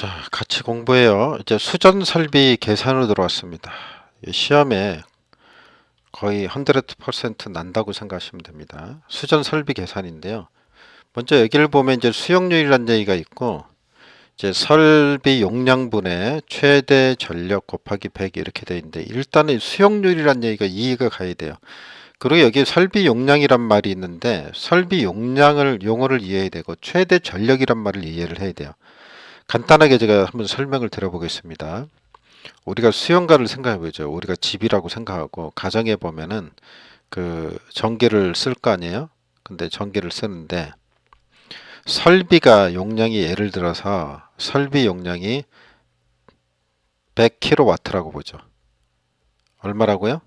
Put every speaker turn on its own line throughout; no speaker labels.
자, 같이 공부해요. 이제 수전 설비 계산으로 들어왔습니다. 이 시험에 거의 100% 난다고 생각하시면 됩니다. 수전 설비 계산인데요. 먼저 여기를 보면 이제 수용률이라는 얘기가 있고 이제 설비 용량분의 최대 전력 곱하기 100 이렇게 돼 있는데 일단은 수용률이라는 얘기가 이해가 가야 돼요. 그리고 여기 설비 용량이란 말이 있는데 설비 용량을 용어를 이해해야 되고 최대 전력이란 말을 이해를 해야 돼요. 간단하게 제가 한번 설명을 드려보겠습니다. 우리가 수영가를 생각해 보죠. 우리가 집이라고 생각하고 가정에 보면은 그 전기를 쓸 거 아니에요? 근데 전기를 쓰는데 설비가 용량이 예를 들어서 설비 용량이 100kW라고 보죠. 얼마라고요?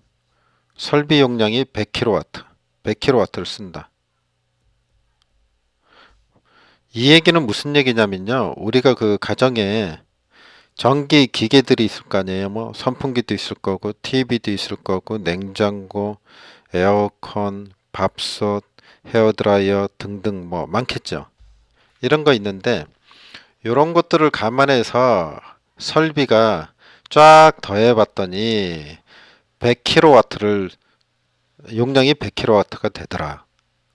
설비 용량이 100kW, 100kW를 쓴다. 이 얘기는 무슨 얘기냐면요. 우리가 그 가정에 전기 기계들이 있을 거 아니에요. 뭐 선풍기도 있을 거고, TV도 있을 거고, 냉장고, 에어컨, 밥솥, 헤어드라이어 등등 뭐 많겠죠. 이런 거 있는데 이런 것들을 감안해서 설비가 쫙 더해 봤더니 100kW를 용량이 100kW가 되더라.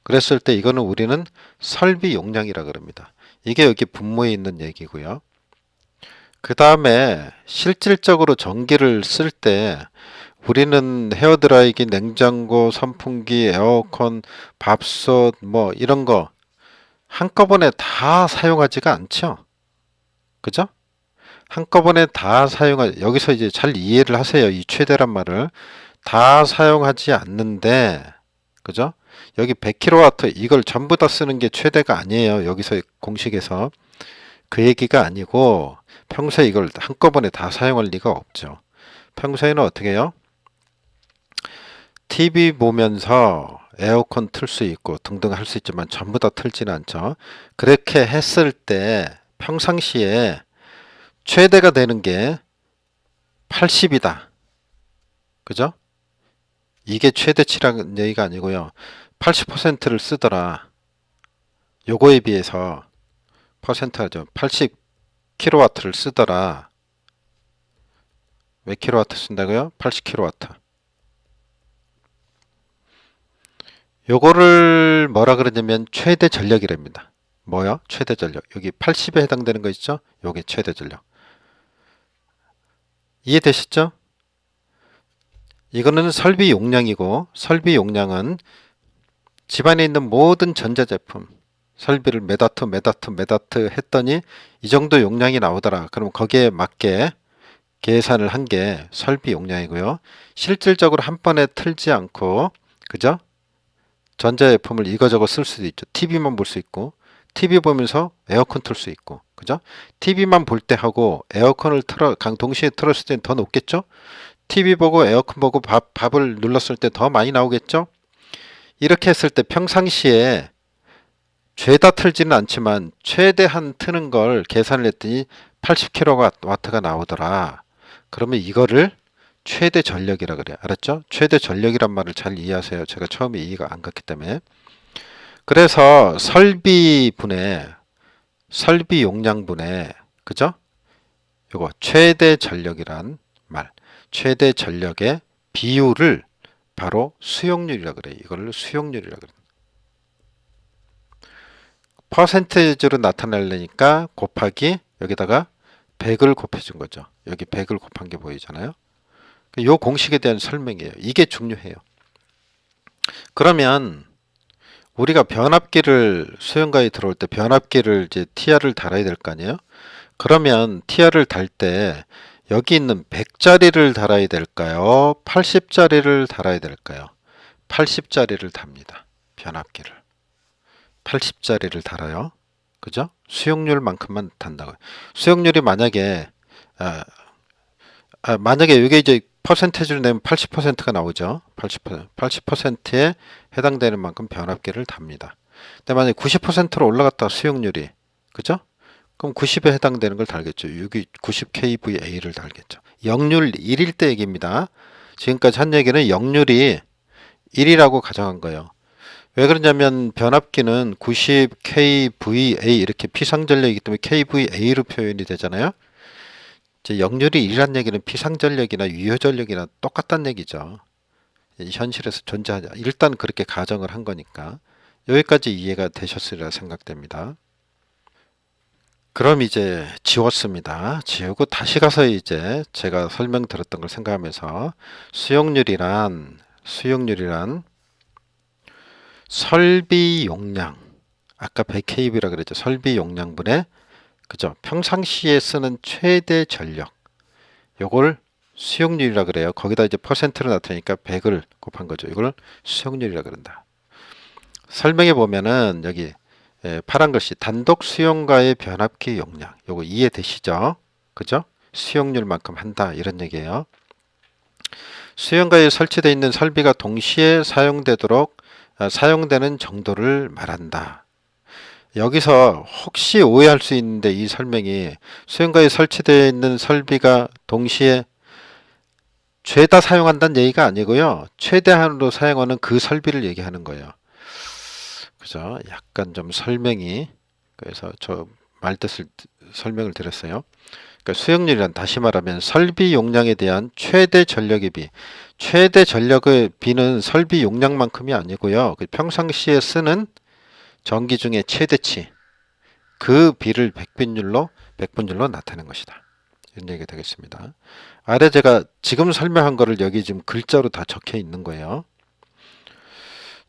그랬을 때 이거는 우리는 설비 용량이라 그럽니다. 이게 여기 분모에 있는 얘기고요. 그 다음에 실질적으로 전기를 쓸 때 우리는 헤어드라이기, 냉장고, 선풍기, 에어컨, 밥솥 뭐 이런 거 한꺼번에 다 사용하지가 않죠. 그죠? 한꺼번에 다 사용하 여기서 이제 잘 이해를 하세요. 이 최대란 말을 다 사용하지 않는데 그죠? 여기 100kW 이걸 전부 다 쓰는 게 최대가 아니에요. 여기서 공식에서 그 얘기가 아니고 평소에 이걸 한꺼번에 다 사용할 리가 없죠. 평소에는 어떻게 해요? TV 보면서 에어컨 틀 수 있고 등등 할 수 있지만 전부 다 틀지는 않죠. 그렇게 했을 때 평상시에 최대가 되는 게 80이다. 그죠? 이게 최대치라는 얘기가 아니고요. 80%를 쓰더라. 요거에 비해서 퍼센트죠. 80kW를 쓰더라. 몇 킬로와트 쓴다고요? 80kW. 요거를 뭐라 그러냐면 최대 전력이랍니다. 뭐요? 최대 전력. 여기 80에 해당되는 거 있죠? 요게 최대 전력. 이해되시죠? 이거는 설비 용량이고 설비 용량은 집안에 있는 모든 전자제품 설비를 메다트 메다트 메다트 했더니 이 정도 용량이 나오더라. 그럼 거기에 맞게 계산을 한 게 설비 용량이고요. 실질적으로 한 번에 틀지 않고 그죠? 전자제품을 이거저거 쓸 수도 있죠. TV만 볼 수 있고 TV 보면서 에어컨 틀 수 있고 그죠? TV만 볼 때 하고 에어컨을 틀어 강 동시에 틀었을 때는 더 높겠죠? TV 보고 에어컨 보고 밥, 밥을 눌렀을 때 더 많이 나오겠죠? 이렇게 했을 때 평상시에 죄다 틀지는 않지만 최대한 트는 걸 계산을 했더니 80kW가 나오더라. 그러면 이거를 최대 전력이라 그래요. 알았죠? 최대 전력이란 말을 잘 이해하세요. 제가 처음에 이해가 안 갔기 때문에. 그래서 설비분의 설비 용량분의 그죠? 요거 최대 전력이란 말. 최대 전력의 비율을 바로 수용률이라 그래요. 이걸 수용률이라 그래요. 퍼센테이지로 나타내려니까 곱하기 여기다가 100을 곱해준 거죠. 여기 100을 곱한 게 보이잖아요. 이 공식에 대한 설명이에요. 이게 중요해요. 그러면 우리가 변압기를 수영가에 들어올 때 변압기를 이제 TR을 달아야 될 거 아니에요? 그러면 TR을 달 때 여기 있는 100짜리를 달아야 될까요? 80짜리를 달아야 될까요? 80짜리를 답니다. 변압기를. 80짜리를 달아요. 그죠? 수용률만큼만 단다고요. 수용률이 만약에 아, 아, 만약에 이게 이제 퍼센테이지로 내면 80%가 나오죠. 80%, 80%에 해당되는 만큼 변압기를 답니다. 근데 만약에 90%로 올라갔다 수용률이 그죠? 그럼 90에 해당되는 걸 달겠죠. 여기 90kVA를 달겠죠. 역률 1일 때 얘기입니다. 지금까지 한 얘기는 역률이 1이라고 가정한 거예요. 왜 그러냐면 변압기는 90 kVA 이렇게 피상전력이기 때문에 kVA로 표현이 되잖아요. 이제 역률이 1이란 얘기는 피상전력이나 유효전력이나 똑같다는 얘기죠. 이 현실에서 존재하지 일단 그렇게 가정을 한 거니까 여기까지 이해가 되셨으리라 생각됩니다. 그럼 이제 지웠습니다. 지우고 다시 가서 이제 제가 설명드렸던 걸 생각하면서 수용률이란 수용률이란 설비 용량 아까 100kV라 그랬죠. 설비 용량분의 그죠? 평상시에 쓰는 최대 전력 요걸 수용률이라 그래요. 거기다 이제 퍼센트로 나타내니까 100을 곱한 거죠. 이걸 수용률이라 그런다. 설명해 보면은 여기 예, 파란 글씨 단독 수용가의 변압기 용량 요거 이해되시죠? 그죠? 수용률만큼 한다 이런 얘기예요. 수용가에 설치되어 있는 설비가 동시에 사용되도록 아, 사용되는 정도를 말한다. 여기서 혹시 오해할 수 있는데 이 설명이 수용가에 설치되어 있는 설비가 동시에 죄다 사용한다는 얘기가 아니고요. 최대한으로 사용하는 그 설비를 얘기하는 거예요. 그죠? 약간 좀 설명이 그래서 저 말뜻을 설명을 드렸어요. 그러니까 수용률이란 다시 말하면 설비 용량에 대한 최대 전력의 비. 최대 전력의 비는 설비 용량만큼이 아니고요. 그 평상시에 쓰는 전기 중에 최대치 그 비를 백분율로 백분율로 나타낸 것이다. 이런 얘기가 되겠습니다. 아래 제가 지금 설명한 거를 여기 지금 글자로 다 적혀 있는 거예요.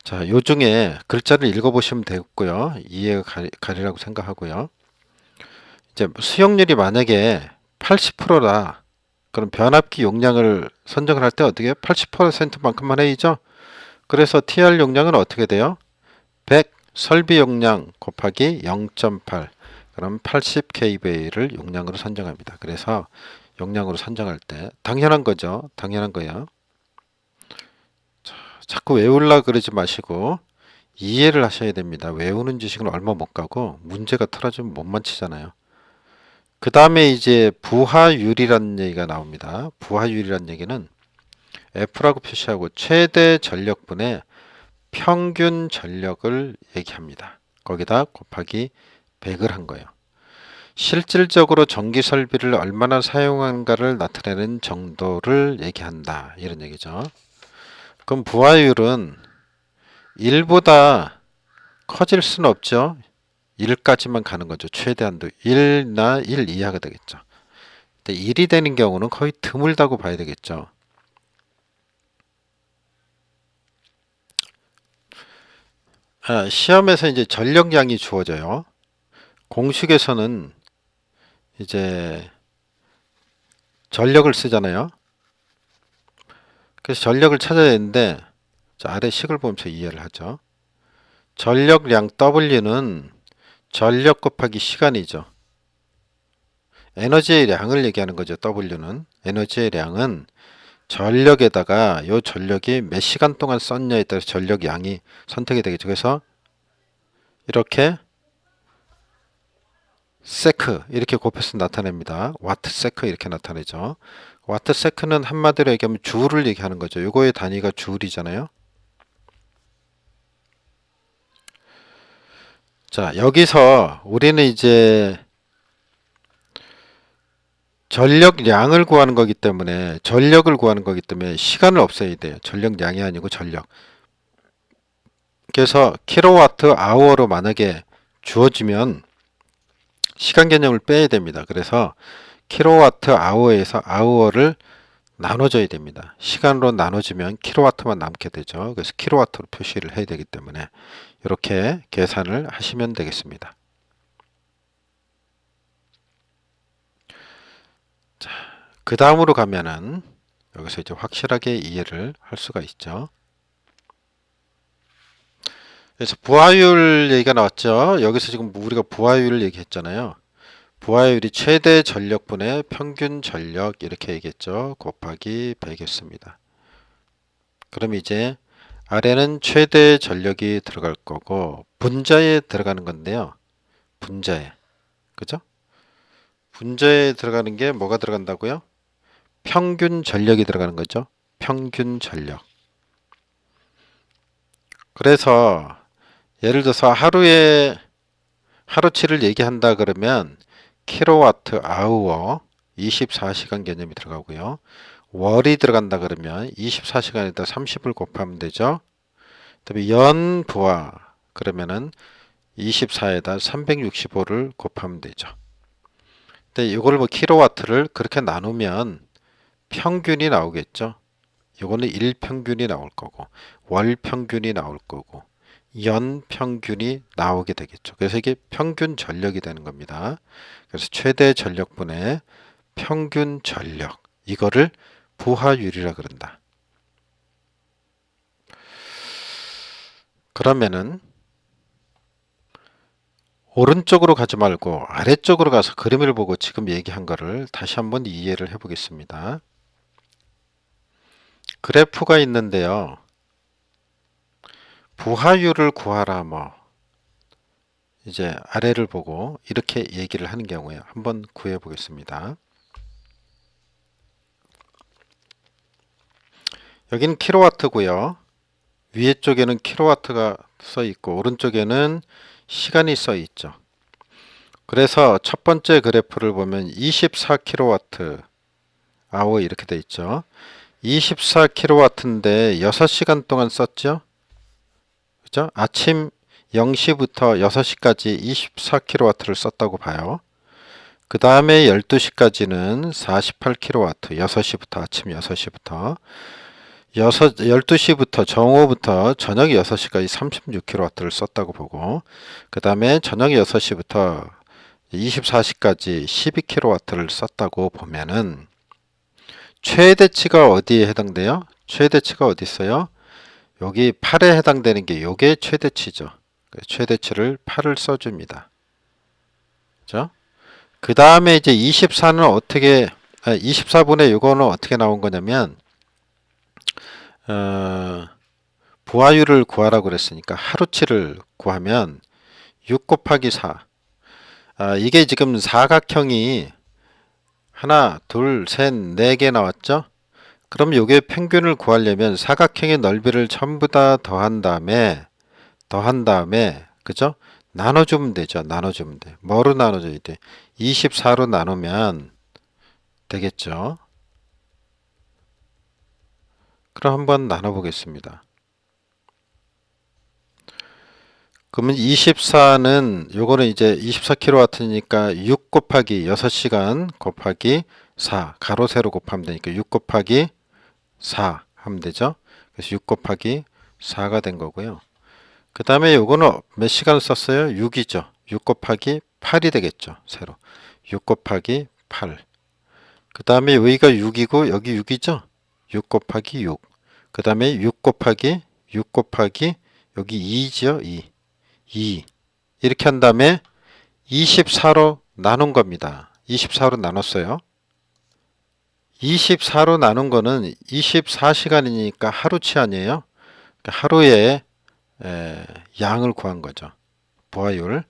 자, 요 중에 글자를 읽어보시면 되겠고요. 이해가 가리, 가리라고 생각하고요. 이제 수용률이 만약에 80%다. 그럼 변압기 용량을 선정을 할 때 어떻게 80%만큼만 해야죠. 그래서 TR 용량은 어떻게 돼요? 100 설비 용량 곱하기 0.8 그럼 80 kV를 용량으로 선정합니다. 그래서 용량으로 선정할 때 당연한 거죠. 당연한 거예요. 자, 자꾸 외울라 그러지 마시고 이해를 하셔야 됩니다. 외우는 지식은 얼마 못 가고 문제가 틀어지면 못 맞히잖아요. 그 다음에 이제 부하율이라는 얘기가 나옵니다. 부하율이라는 얘기는 F라고 표시하고 최대 전력분의 평균 전력을 얘기합니다. 거기다 곱하기 100을 한 거예요. 실질적으로 전기 설비를 얼마나 사용한가를 나타내는 정도를 얘기한다. 이런 얘기죠. 그럼 부하율은 1보다 커질 수는 없죠. 1까지만 가는 거죠. 최대한도 1나 1 이하가 되겠죠. 근데 1이 되는 경우는 거의 드물다고 봐야 되겠죠. 아, 시험에서 이제 전력량이 주어져요. 공식에서는 이제 전력을 쓰잖아요. 그래서 전력을 찾아야 되는데 자, 아래 식을 보면서 이해를 하죠. 전력량 W는 전력 곱하기 시간이죠. 에너지의 량을 얘기하는 거죠. W는 에너지의 량은 전력에다가 요 전력이 몇 시간 동안 썼냐에 따라서 전력 양이 선택이 되겠죠. 그래서 이렇게 세크 이렇게 곱해서 나타냅니다. 와트 세크 이렇게 나타내죠. 와트 세크는 한마디로 얘기하면 주를 얘기하는 거죠. 요거의 단위가 줄이잖아요. 자, 여기서 우리는 이제 전력량을 구하는 거기 때문에 전력을 구하는 거기 때문에 시간을 없애야 돼요. 전력량이 아니고 전력. 그래서 킬로와트 아워로 만약에 주어지면 시간 개념을 빼야 됩니다. 그래서 킬로와트 아워에서 아워를 나눠줘야 됩니다. 시간으로 나눠지면 킬로와트만 남게 되죠. 그래서 킬로와트로 표시를 해야 되기 때문에 이렇게 계산을 하시면 되겠습니다. 자, 그 다음으로 가면은 여기서 이제 확실하게 이해를 할 수가 있죠. 그래서 부하율 얘기가 나왔죠. 여기서 지금 우리가 부하율을 얘기했잖아요. 부하율이 최대 전력분의 평균 전력 이렇게 얘기했죠. 곱하기 100이었습니다. 그럼 이제 아래는 최대 전력이 들어갈 거고 분자에 들어가는 건데요. 분자에. 그죠? 분자에 들어가는 게 뭐가 들어간다고요? 평균 전력이 들어가는 거죠. 평균 전력. 그래서 예를 들어서 하루에 하루치를 얘기한다 그러면 킬로와트 아우어 24시간 개념이 들어가고요. 월이 들어간다 그러면 24시간에다 30을 곱하면 되죠. 그다음에 연 부하 그러면은 24에다 365를 곱하면 되죠. 근데 이거를 뭐 킬로와트를 그렇게 나누면 평균이 나오겠죠. 이거는 일평균이 나올 거고 월 평균이 나올 거고 연 평균이 나오게 되겠죠. 그래서 이게 평균 전력이 되는 겁니다. 그래서 최대 전력분의 평균 전력 이거를 부하율이라 그런다. 그러면은 오른쪽으로 가지 말고 아래쪽으로 가서 그림을 보고 지금 얘기한 거를 다시 한번 이해를 해 보겠습니다. 그래프가 있는데요. 부하율을 구하라 뭐 이제 아래를 보고 이렇게 얘기를 하는 경우에 한번 구해 보겠습니다. 여기는 킬로와트고요. 위에 쪽에는 킬로와트가 써 있고 오른쪽에는 시간이 써 있죠. 그래서 첫 번째 그래프를 보면 24킬로와트 아워 이렇게 돼 있죠. 24킬로와트인데 6시간 동안 썼죠. 그죠? 아침 0시부터 6시까지 24킬로와트를 썼다고 봐요. 그 다음에 12시까지는 48킬로와트, 6시부터 아침 6시부터 6, 12시부터 정오부터 저녁 6시까지 36킬로와트를 썼다고 보고 그 다음에 저녁 6시부터 24시까지 12킬로와트를 썼다고 보면은 최대치가 어디에 해당돼요? 최대치가 어디 있어요? 여기 8에 해당되는 게 요게 최대치죠. 최대치를 8을 써줍니다. 그 다음에 이제 24는 어떻게, 아, 24분의 요거는 어떻게 나온 거냐면, 어, 부하율을 구하라고 그랬으니까 하루치를 구하면 6 곱하기 4. 아, 이게 지금 사각형이 하나, 둘, 셋, 네 개 나왔죠? 그럼 요게 평균을 구하려면 사각형의 넓이를 전부 다 더한 다음에 더한 다음에 그죠? 나눠주면 되죠. 나눠주면 돼. 뭐로 나눠줘야 돼? 24로 나누면 되겠죠. 그럼 한번 나눠보겠습니다. 그러면 24는 요거는 이제 24kW니까 6 곱하기 6시간 곱하기 4 가로 세로 곱하면 되니까 6 곱하기 4 하면 되죠. 그래서 6 곱하기 4가 된 거고요. 그 다음에 요거는 몇 시간을 썼어요? 6이죠. 6 곱하기 8이 되겠죠. 세로. 6 곱하기 8. 그 다음에 여기가 6이고 여기 6이죠. 6 곱하기 6. 그 다음에 6 곱하기 6 곱하기 여기 2죠. 2. 2. 이렇게 한 다음에 24로 나눈 겁니다. 24로 나눴어요. 24로 나눈 거는 24시간이니까 하루치 아니에요? 그러니까 하루에 에, 양을 구한 거죠. 부하율.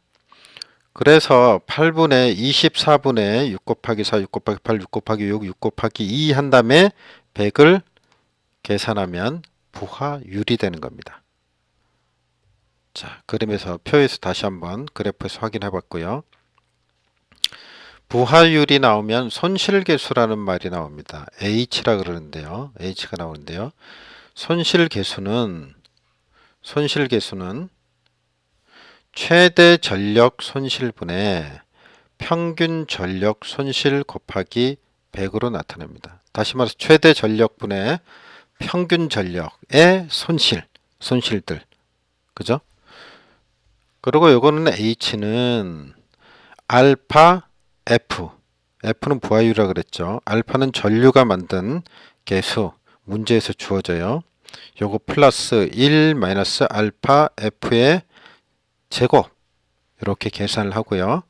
그래서 8분의 24분의 6 곱하기 4, 6 곱하기 8, 6 곱하기 6, 6 곱하기 2 한 다음에 100을 계산하면 부하율이 되는 겁니다. 자, 그림에서 표에서 다시 한번 그래프에서 확인해 봤고요. 부하율이 나오면 손실계수라는 말이 나옵니다. H라 그러는데요. H가 나오는데요. 손실계수는 손실계수는 최대 전력 손실분의 평균 전력 손실 곱하기 100으로 나타납니다. 다시 말해서 최대 전력분의 평균 전력의 손실, 손실들. 그죠? 그리고 요거는 H는 알파 F. F는 부하율이라 그랬죠. 알파는 전류가 만든 개수 문제에서 주어져요. 요거 플러스 1 마이너스 알파 F의 제곱 이렇게 계산을 하고요.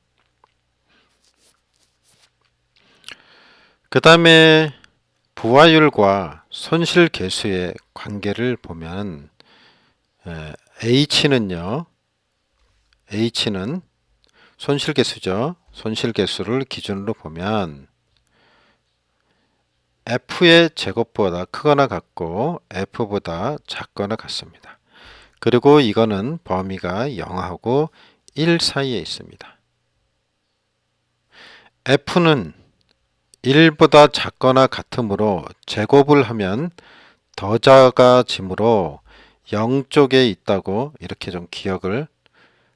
그 다음에 부하율과 손실 개수의 관계를 보면 H는요. H는 손실 개수죠. 손실 개수를 기준으로 보면 F의 제곱보다 크거나 같고 F보다 작거나 같습니다. 그리고 이거는 범위가 0하고 1 사이에 있습니다. f는 1보다 작거나 같으므로 제곱을 하면 더 작아지므로 0 쪽에 있다고 이렇게 좀 기억을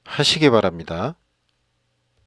하시기 바랍니다.